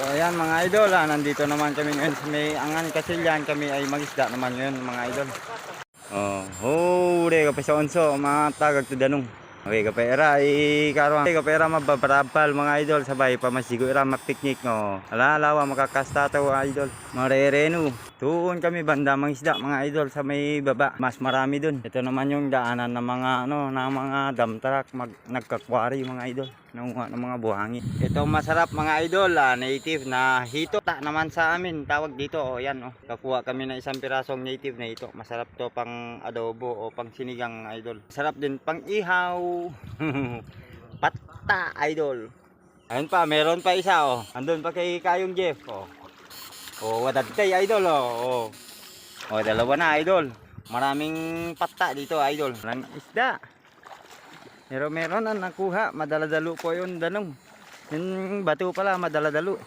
So ayan mga idol, ah, nandito naman kami ngayon sa may angan kasilyan. Kami ay magisda naman ngayon mga idol. Oh, hore ka pa sa onso, mga tagag to danong. Okay, kapera, i karon. Okay, kapera mababarabal mga idol sabay pa masigo mapiknik no. Ala lawa makakasta to idol. Marereno. Tuon kami banda mga isda mga idol sa may baba. Mas marami dun. Ito naman yung daanan ng mga ano, ng mga dump truck mag nagkakwari mga idol. Nanguha ng mga buhangin. Ito masarap mga idol, ah, native na hito. Ta naman sa amin tawag dito. Oh, yan oh. Kakuha kami ng isang pirasong native na hito. Masarap to pang adobo o pang sinigang idol. Masarap din pang ihaw. Patta idol. Ayun pa, meron pa isa oh. Andun pa kay Kayong Jeff oh. Oh, wadatay idol oh. Oh, oh dalawa na idol. Maraming patta dito idol. Maraming isda. Pero meron na nakuha, madaladalo po yun danong. Yung bato pala, madaladalo.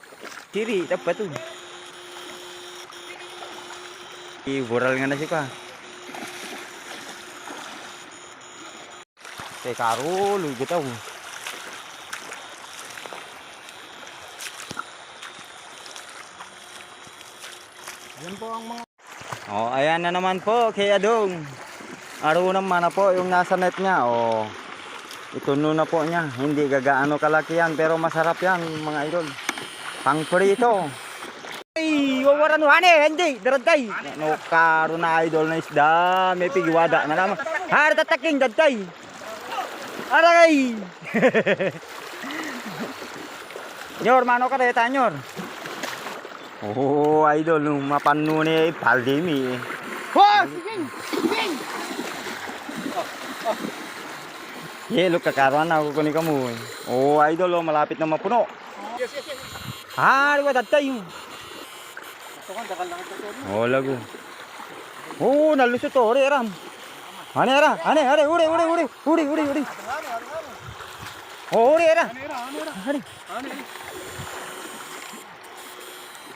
Kiri, tap bato. Ibural nga na siya ka. Kay Karo, lugot Yan po ang mga Oh, ayan na naman po kay Adong. Araw naman na po yung nasa net niya. Oh. Ituno na po niya. Hindi gagaano kalaki yan pero masarap yan mga idol. Pang prito. Ay, wawaran mo hane, hindi, daradtay. No, karo na idol na isda, may pigiwada na naman. Har tataking dadtay. Aray! Nyor, mano ka deta, nyor? Oh, idol, nung mapanu ni Paldimi. Ho! Sige! Sige! Yelo kakaroon na ako kunin ka mo. eh. Oh, idol, oh, malapit na mapuno. Yes, yes, yes. Ah, di ba tatay? Oh, lago. Oh, nalusot to, ore ram. Ane ara, ane, are, ure, ure, ure, ure, ure, ure. Oh, ure ara. Ano ira? Ano ira? Are.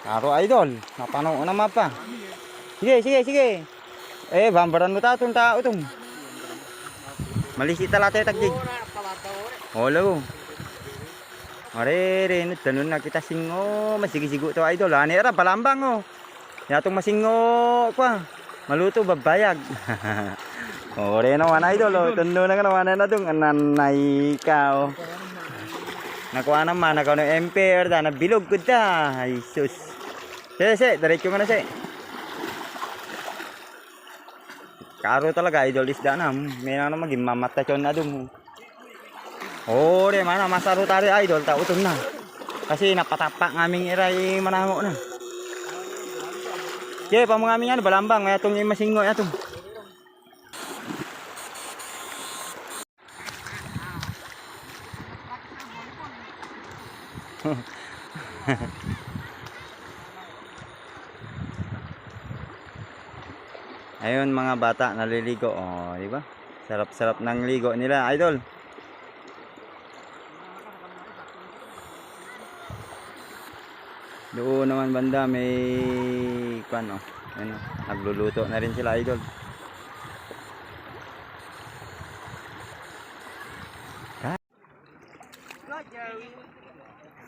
Ano? Karo idol, napano na mapa. Sige, sige, sige. Eh, bambaran mo ta tong tao tong. Malisi tala tayo tagjig. Ore. Oh. Are, re, tanun na kita singo, masigi-sigo to idol. Ane ara, palambang oh. Yatong masingo kwa. Maluto babayag. Ore naman idol oh. Tundo na ka naman na dong ananay ka oh. Nakuha naman, nakaw ng empire da, nabilog ko da. Ay sus. Sige, sige, diretso mo na sige. Karo talaga idol isda na. May na naman gimamatachon na dong. Ore mana masaro tari idol ta utom na. Kasi napatapak ngaming iray manango na. Sige, pa mga aming ano, balambang, may atong masingo atong. Ayun mga bata naliligo. Oh, di ba? Sarap-sarap ng ligo nila, idol. Doon naman banda may kwan. Ayun, oh. Nagluluto na rin sila, idol.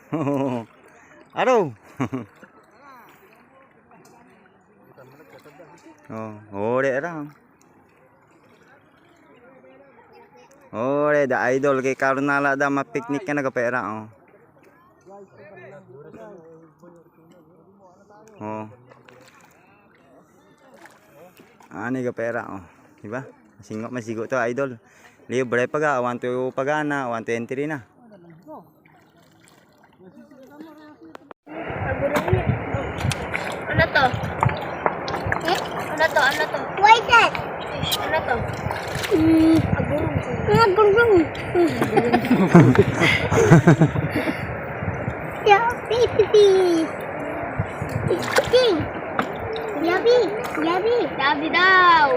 Araw. oh, ore ra. Ore da idol kay karon nala da mapiknik ka nagapera oh. Oh. Ani ka pera oh. Diba? Masingo masigo to idol. Libre pa ga, 1 to pagana, 1 to entry na. Ano to? Ano to? Ano to? Is that? Ano to? Mm, agurong. Agurong. yeah, baby. It's cooking. Yabi. Yabi. Yabi daw.